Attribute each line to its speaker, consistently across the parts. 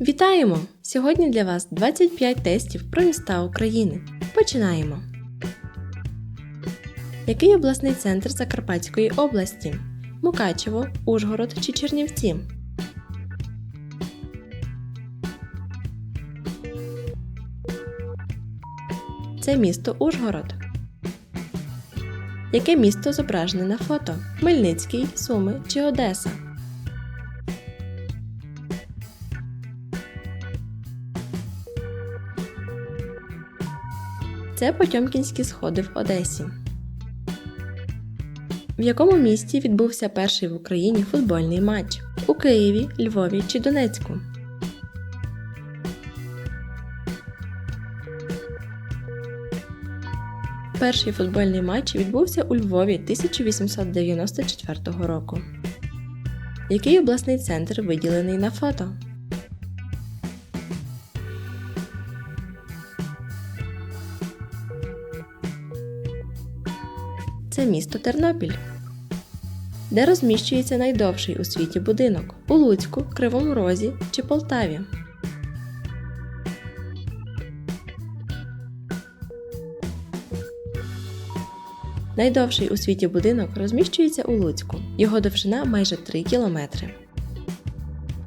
Speaker 1: Вітаємо! Сьогодні для вас 25 тестів про міста України. Починаємо! Який обласний центр Закарпатської області? Мукачево, Ужгород чи Чернівці? Це місто Ужгород. Яке місто зображене на фото? Хмельницький, Суми чи Одеса? Це Потьомкінські сходи в Одесі. В якому місті відбувся перший в Україні футбольний матч? У Києві, Львові чи Донецьку? Перший футбольний матч відбувся у Львові 1894 року. Який обласний центр виділений на фото? Це місто Тернопіль. Де розміщується найдовший у світі будинок? У Луцьку, Кривому Розі чи Полтаві? Найдовший у світі будинок розміщується у Луцьку. Його довжина майже 3 кілометри.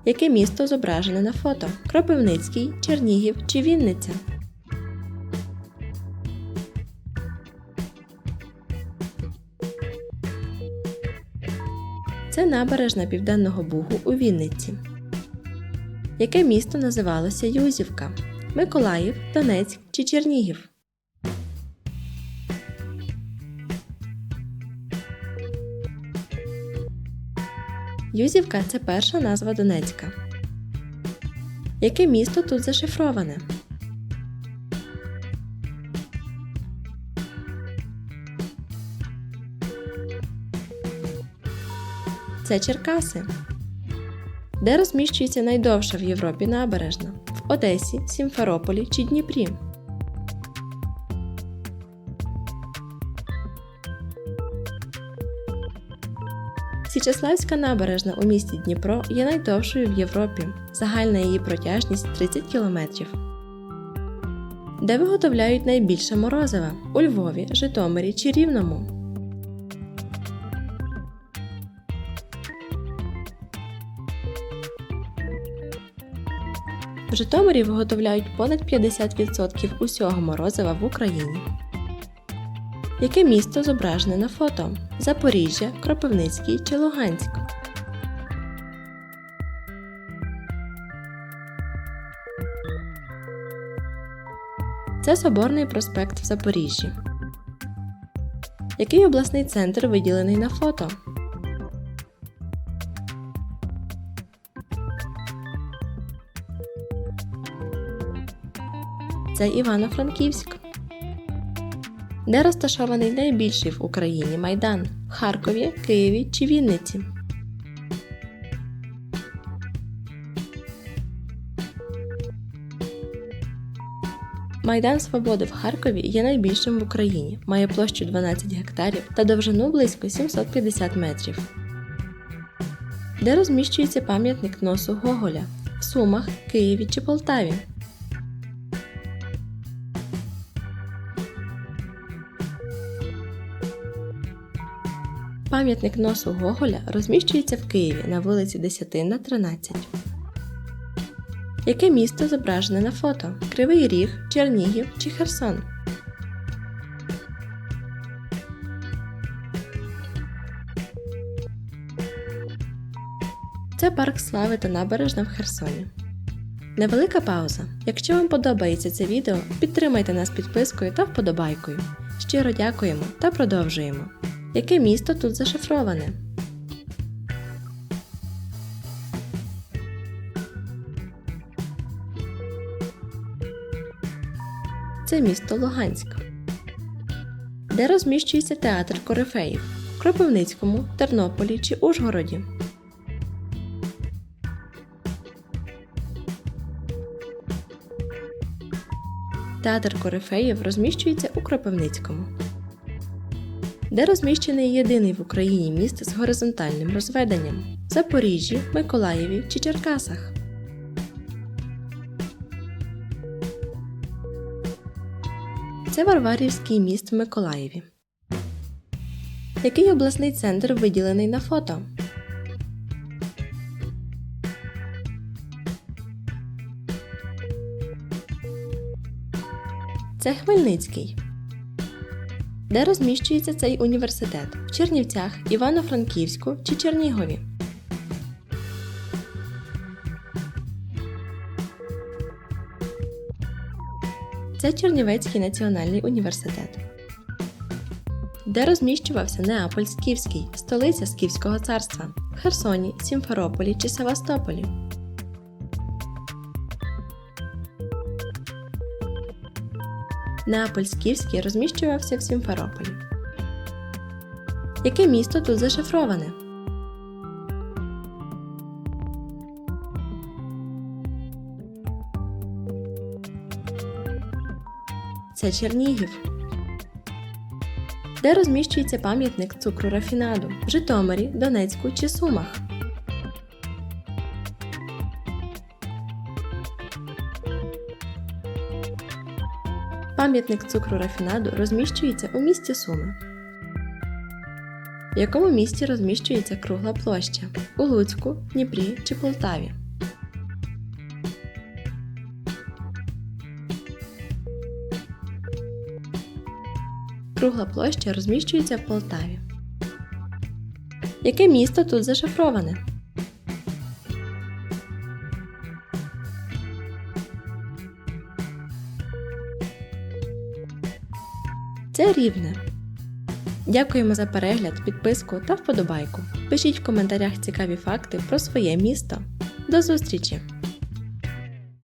Speaker 1: Яке місто зображене на фото? Кропивницький, Чернігів чи Вінниця? Це набережна Південного Бугу у Вінниці. Яке місто називалося Юзівка? Миколаїв, Донецьк чи Чернігів? Юзівка це перша назва Донецька. Яке місто тут зашифроване? Це Черкаси. Де розміщується найдовша в Європі набережна? В Одесі, Сімферополі чи Дніпрі? Січеславська набережна у місті Дніпро є найдовшою в Європі. Загальна її протяжність 30 кілометрів. Де виготовляють найбільше морозива? У Львові, Житомирі чи Рівному? В Житомирі виготовляють понад 50% усього морозива в Україні. Яке місто зображене на фото? Запоріжжя, Кропивницький чи Луганськ? Це Соборний проспект в Запоріжжі. Який обласний центр виділений на фото? Це Івано-Франківськ. Де розташований найбільший в Україні майдан? В Харкові, Києві чи Вінниці? Майдан Свободи в Харкові є найбільшим в Україні, має площу 12 гектарів та довжину близько 750 метрів. Де розміщується пам'ятник носу Гоголя? В Сумах, Києві чи Полтаві? Пам'ятник носу Гоголя розміщується в Києві на вулиці Десятинна, 13. Яке місто зображене на фото? Кривий Ріг, Чернігів чи Херсон? Це парк слави та набережна в Херсоні. Невелика пауза. Якщо вам подобається це відео, підтримайте нас підпискою та вподобайкою. Щиро дякуємо та продовжуємо. Яке місто тут зашифроване? Це місто Луганськ. Де розміщується театр корифеїв? В Кропивницькому, Тернополі чи Ужгороді? Театр корифеїв розміщується у Кропивницькому де розміщений єдиний в Україні міст з горизонтальним розведенням в Запоріжжі, Миколаєві чи Черкасах. Це Варварівський міст в Миколаєві. Який обласний центр виділений на фото? Це Хмельницький. Де розміщується цей університет? В Чернівцях, Івано-Франківську чи Чернігові? Це Чернівецький національний університет. Де розміщувався Неаполь Скіфський, столиця Скіфського царства в Херсоні, Сімферополі чи Севастополі? Неаполь Скіфський розміщувався в Сімферополі. Яке місто тут зашифроване? Це Чернігів. Де розміщується пам'ятник цукру рафінаду? В Житомирі, Донецьку чи Сумах? Пам'ятник цукру рафінаду розміщується у місті Суми. В якому місті розміщується кругла площа? У Луцьку, Дніпрі чи Полтаві? Кругла площа розміщується в Полтаві. Яке місто тут зашифроване? Це рівне. Дякуємо за перегляд, підписку та вподобайку. Пишіть в коментарях цікаві факти про своє місто. До зустрічі!